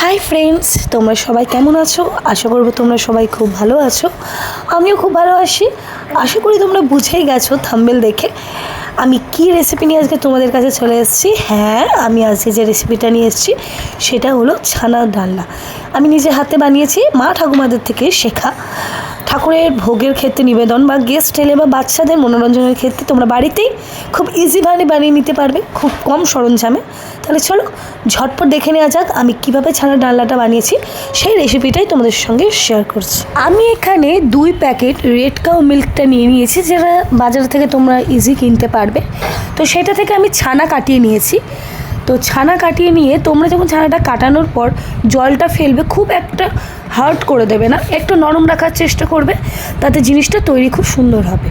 Hi friends তোমরা সবাই কেমন আছো? আশা করব তোমরা সবাই খুব ভালো আছো। আমিও খুব ভালো আছি। আশা করি তোমরা বুঝেই গেছো থাম্বেল দেখে। আমি কি রেসিপি নিয়ে আজকে তোমাদের কাছে চলে এসেছি? হ্যাঁ আমি আজকে যে রেসিপিটা নিয়ে এসেছি, সেটা হলো ছানার ডালনা। আমি নিজে হাতে বানিয়েছি, মা ঠাকুমাদের থেকে শেখা। ঠাকুরের ভোগের ক্ষেত্রে নিবেদন বা গেস্ট এলে বা বাচ্চাদের মনোরঞ্জনের ক্ষেত্রে তোমরা বাড়িতেই খুব ইজিভাবে বানিয়ে নিতে পারবে, খুব কম সরঞ্জামে। তাহলে চলো, ঝটপট দেখে নেওয়া যাক আমি কীভাবে ছানার ডালনাটা বানিয়েছি, সেই রেসিপিটাই তোমাদের সঙ্গে শেয়ার করছি। আমি এখানে দুই প্যাকেট রেড কাউ মিল্কটা নিয়ে নিয়েছি, যেটা বাজার থেকে তোমরা ইজি কিনতে পারবে। তো সেটা থেকে আমি ছানা কাটিয়ে নিয়েছি। তো ছানা কাটিয়ে নিয়ে তোমরা যখন ছানাটা কাটানোর পর জলটা ফেলবে, খুব একটা হার্ড করে দেবে না, একটু নরম রাখার চেষ্টা করবে, তাতে জিনিসটা তৈরি খুব সুন্দর হবে।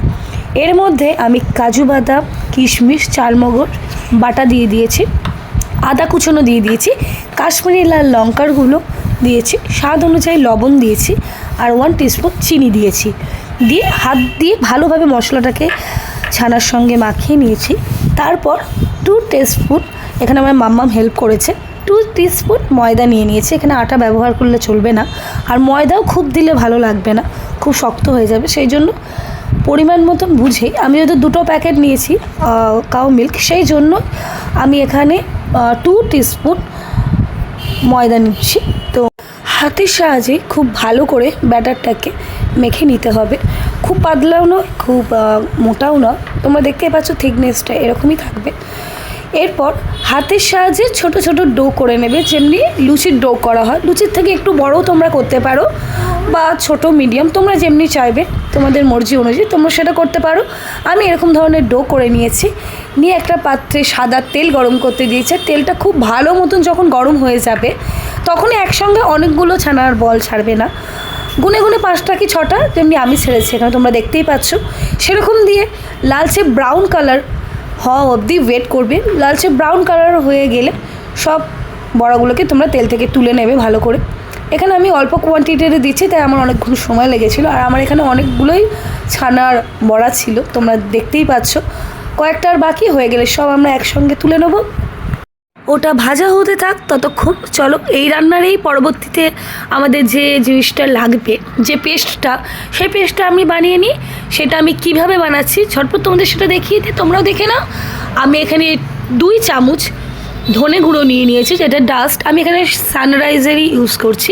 এর মধ্যে আমি কাজু বাদাম, কিশমিশ, চালমগজ, বাটা দিয়ে দিয়েছি, আদা কুচনো দিয়ে দিয়েছি, কাশ্মীরি লাল লঙ্কার গুঁড়ো দিয়েছি, স্বাদ অনুযায়ী লবণ দিয়েছি আর ওয়ান টিস্পুন চিনি দিয়েছি। দিয়ে হাত দিয়ে ভালোভাবে মশলাটাকে ছানার সঙ্গে মাখিয়ে নিয়েছি। তারপর টু টিস্পুন এখানে আমার মাম্মাম হেল্প করেছে। টু টিস্পুন ময়দা নিয়ে নিয়েছি। এখানে আটা ব্যবহার করলে চলবে না। আর ময়দাও খুব দিলে ভালো লাগবে না। খুব শক্ত হয়ে যাবে। সেই জন্য পরিমাণ মতন বুঝে আমি যেহেতু দুটো প্যাকেট নিয়েছি কাউ মিল্ক সেই জন্য আমি এখানে টু টিস্পুন ময়দা নিচ্ছি। তো হাতের সাহায্যে খুব ভালো করে ব্যাটারটাকে মেখে নিতে হবে। খুব পাতলাও নয়, খুব মোটাও নয়। তোমরা দেখতেই পাচ্ছ থিকনেসটা এরকমই থাকবে। এরপর হাতের সাহায্যে ছোট ছোট ডো করে নেবে, যেমনি লুচির ডো করা হয়। লুচির থেকে একটু বড়ও তোমরা করতে পারো বা ছোট, মিডিয়াম, তোমরা যেমনি চাইবে, তোমাদের মর্জি অনুযায়ী তোমরা সেটা করতে পারো। আমি এরকম ধরনের ডো করে নিয়েছি। নিয়ে একটা পাত্রে সাদা তেল গরম করতে দিয়েছে। তেলটা খুব ভালো মতন যখন গরম হয়ে যাবে তখন একসঙ্গে অনেকগুলো ছানার বল ছাড়বে না। গুনে গুনে পাঁচটা কি ছটা যেমনি আমি ছেড়েছি, এখানে তোমরা দেখতেই পাচ্ছ। সেরকম দিয়ে লালচে ব্রাউন কালার হওয়া অবধি ওয়েট করবে। লালচে ব্রাউন কালার হয়ে গেলে সব বড়াগুলোকে তোমরা তেল থেকে তুলে নেবে ভালো করে। এখানে আমি অল্প কোয়ান্টিটিতে দিচ্ছি, তাই আমার অনেকগুলো সময় লেগেছিলো। আর আমার এখানে অনেকগুলোই ছানার বড়া ছিল, তোমরা দেখতেই পাচ্ছ। কয়েকটার বাকি হয়ে গেলে সব আমরা একসঙ্গে তুলে নেব। ওটা ভাজা হতে থাক ততক্ষণ, চলো এই রান্নারই পরবর্তীতে আমাদের যে জিনিসটা লাগবে, যে পেস্টটা, সেই পেস্টটা আমি বানিয়ে নিই, সেটা আমি কীভাবে বানাচ্ছি, ঝটপট তোমাদের সেটা দেখিয়ে দিই, তোমরাও দেখে নাও। আমি এখানে দুই চামচ ধনে গুঁড়ো নিয়ে নিয়েছি, যেটা ডাস্ট আমি এখানে সানরাইজারই ইউজ করছি।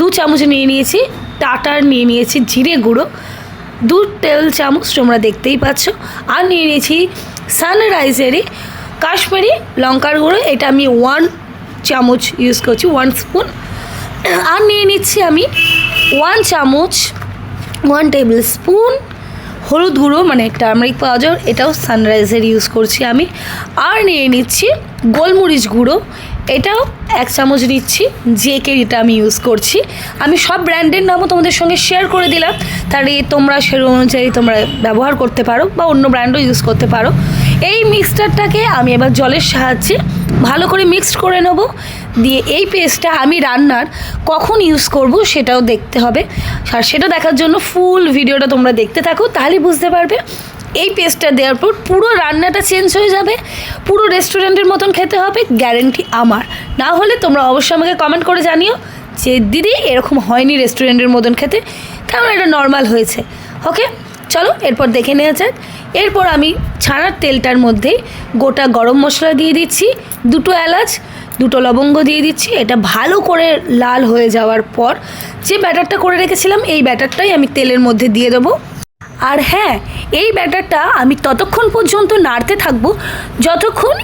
দু চামচ নিয়ে নিয়েছি টাটার নিয়ে নিয়েছি, জিরে গুঁড়ো, দু টেবিল চামচ তোমরা দেখতেই পাচ্ছ। আর নিয়ে নিয়েছি সানরাইজারে কাশ্মীরি লঙ্কার গুঁড়ো, এটা আমি ওয়ান চামচ ইউজ করছি ওয়ান স্পুন আর নিয়ে নিচ্ছি আমি ওয়ান চামচ ওয়ান টেবিল স্পুন হলুদ গুঁড়ো মানে টার্মারিক পাউডার এটাও সানরাইজের ইউজ করছি আমি। আর নিয়ে নিচ্ছি গোলমরিচ গুঁড়ো, এটাও এক চামচ নিচ্ছি জেকের এটা আমি ইউজ করছি। আমি সব ব্র্যান্ডের নামও তোমাদের সঙ্গে শেয়ার করে দিলাম, তাহলে তোমরা সেরকম অনুযায়ী তোমরা ব্যবহার করতে পারো বা অন্য ব্র্যান্ডও ইউজ করতে পারো। এই মিক্সচারটাকে আমি এবার জলের সাহায্যে ভালো করে মিক্সড করে নেব। দিয়ে এই পেস্টটা আমি রান্নার কখন ইউজ করব সেটাও দেখতে হবে। আর সেটা দেখার জন্য ফুল ভিডিওটা তোমরা দেখতে থাকো, তাহলেই বুঝতে পারবে। এই পেস্টটা দেওয়ার পর পুরো রান্নাটা চেঞ্জ হয়ে যাবে। পুরো রেস্টুরেন্টের মতন খেতে হবে, গ্যারেন্টি আমার। না হলে তোমরা অবশ্যই আমাকে কমেন্ট করে জানিও যে, দিদি, এরকম হয়নি রেস্টুরেন্টের মতন খেতে। কেমন এটা নর্মাল হয়েছে। ওকে, চলো, এরপর দেখে নেওয়া যাক। এরপর আমি ছানার তেলটার মধ্যে গোটা গরম মশলা দিয়ে দিচ্ছি, দুটো এলাচ, দুটো লবঙ্গ দিয়ে দিচ্ছি, এটা ভালো করে লাল হয়ে যাওয়ার পর যে ব্যাটারটা করে রেখেছিলাম, এই ব্যাটারটাই আমি তেলের মধ্যে দিয়ে দেবো। আর হ্যাঁ এই ব্যাটারটা আমি ততক্ষণ পর্যন্ত নাড়তে থাকব, যতক্ষণ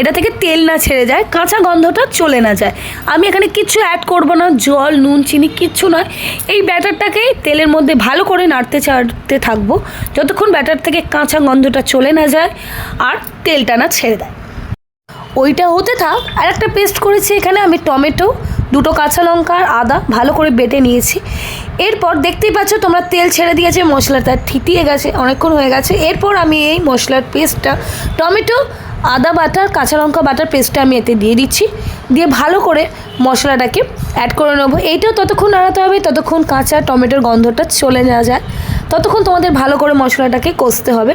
এটা থেকে তেল না ছেড়ে যায়, কাঁচা গন্ধটা চলে না যায়। আমি এখানে কিচ্ছু অ্যাড করব না, জল, নুন, চিনি, কিচ্ছু নয়। এই ব্যাটারটাকে তেলের মধ্যে ভালো করে নাড়তে চাড়তে থাকব, যতক্ষণ ব্যাটার থেকে কাঁচা গন্ধটা চলে না যায় আর তেলটা না ছেড়ে দেয়। ওইটা হতে থাক, আর একটা পেস্ট করেছি এখানে আমি টমেটো, দুটো কাঁচা লঙ্কা আর আদা, ভালো করে বেটে নিয়েছি। এরপর দেখতেই পাচ্ছ তোমরা তেল ছেড়ে দিয়েছে, মশলাটা থিতিয়ে গেছে, অনেকক্ষণ হয়ে গেছে। এরপর আমি এই মশলার পেস্টটা টমেটো আদা বাটার, কাঁচা লঙ্কা বাটার পেস্টটা আমি এতে দিয়ে দিচ্ছি। দিয়ে ভালো করে মশলাটাকে অ্যাড করে নেব। এইটাও ততক্ষণ নাড়াতে হবে, ততক্ষণ কাঁচা টমেটোর গন্ধটা চলে না যায়। ততক্ষণ তোমাদের ভালো করে মশলাটাকে কষতে হবে।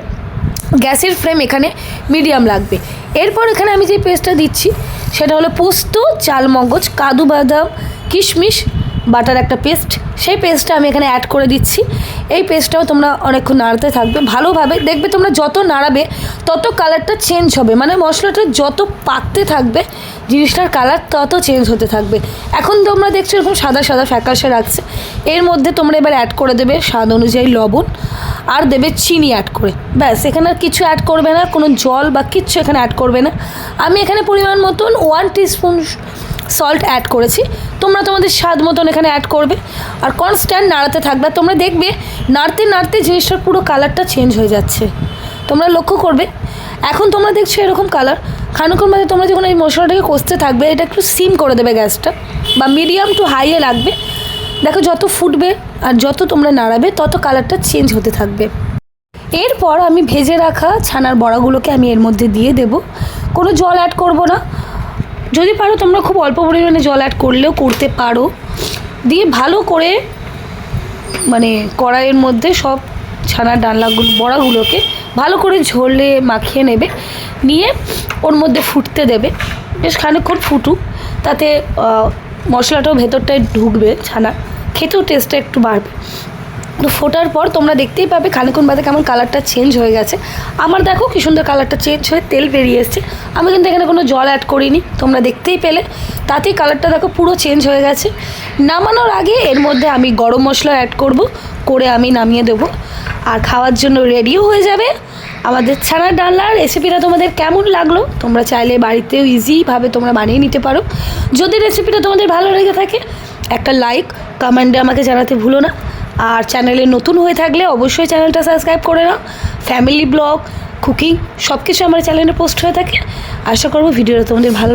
গ্যাসের ফ্লেম এখানে মিডিয়াম লাগবে। এরপর এখানে আমি যে পেস্টটা দিচ্ছি, সেটা হলো পোস্ত চাল মগজ কাদু বাদাম, কিশমিশ বাটার একটা পেস্ট। সেই পেস্টটা আমি এখানে অ্যাড করে দিচ্ছি। এই পেস্টটাও তোমরা অনেকক্ষণ নাড়াতে থাকবে। ভালোভাবে দেখবে তোমরা যত নাড়াবে, তত কালারটা চেঞ্জ হবে। মানে মশলাটা যত পাকতে থাকবে, জিনিসটার কালার তত চেঞ্জ হতে থাকবে। এখন তোমরা দেখছ এরকম সাদা সাদা ফ্যাকাশে রাখছে। এর মধ্যে তোমরা এবার অ্যাড করে দেবে স্বাদ অনুযায়ী লবণ আর দেবে চিনি অ্যাড করে। ব্যাস, এখানে আর কিছু অ্যাড করবে না। কোনো জল বা কিচ্ছু এখানে অ্যাড করবে না। আমি এখানে পরিমাণ মতন ওয়ান টিস্পুন সল্ট অ্যাড করেছি। তোমরা তোমাদের স্বাদ মতন এখানে অ্যাড করবে। আর কনস্ট্যান্ট নাড়াতে থাকবে। তোমরা দেখবে, নাড়তে নাড়তে জিনিসটার পুরো কালারটা চেঞ্জ হয়ে যাচ্ছে। তোমরা লক্ষ্য করবে, এখন তোমরা দেখছ এরকম কালার খানিক্ষণ বাদে তোমরা যখন এই মশলাটাকে কষতে থাকবে, এটা একটু সিম করে দেবে গ্যাসটা। বা মিডিয়াম টু হাইয়ে রাখবে দেখো, যত ফুটবে আর যত তোমরা নাড়াবে, তত কালারটা চেঞ্জ হতে থাকবে। এরপর আমি ভেজে রাখা ছানার বড়াগুলোকে আমি এর মধ্যে দিয়ে দেব। কোনো জল অ্যাড করব না। যদি পারো তোমরা খুব অল্প পরিমাণে জল অ্যাড করলেও করতে পারো। দিয়ে ভালো করে মানে কড়াইয়ের মধ্যে সব ছানার ডালনাগুলো, বড়াগুলোকে ভালো করে ঝোলে মাখিয়ে নেবে। নিয়ে ওর মধ্যে ফুটতে দেবে। বেশ খানিকক্ষণ ফুটুক। তাতে মশলাটাও ভেতরটায় ঢুকবে ছানা। খেতেও টেস্টটা একটু বাড়বে। ফোটার পর তোমরা দেখতেই পাবে খানিক্ষণ বাদে কেমন কালারটা চেঞ্জ হয়ে গেছে। আমার দেখো কি সুন্দর কালারটা চেঞ্জ হয়ে তেল বেরিয়ে এসছে। আমি কিন্তু এখানে কোনো জল অ্যাড করিনি, তোমরা দেখতেই পেলে। তাতেই কালারটা দেখো পুরো চেঞ্জ হয়ে গেছে। নামানোর আগে এর মধ্যে আমি গরম মশলা অ্যাড করব, করে আমি নামিয়ে দেবো। আর খাওয়ার জন্য রেডিও হয়ে যাবে। আমাদের ছানার ডালনার রেসিপিটা তোমাদের কেমন লাগল, তোমরা চাইলে বাড়িতেও ইজিভাবে তোমরা বানিয়ে নিতে পারো। যদি রেসিপিটা তোমাদের ভালো লেগে থাকে, একটা লাইক কমেন্টে আমাকে জানাতে ভুলো না। আর চ্যানেলে নতুন হয়ে থাকলে অবশ্যই চ্যানেলটা সাবস্ক্রাইব করে নাও। ফ্যামিলি ব্লগ, কুকিং সব কিছু আমার চ্যানেলে পোস্ট হয়ে থাকে। আশা করব ভিডিওটা তোমাদের ভালো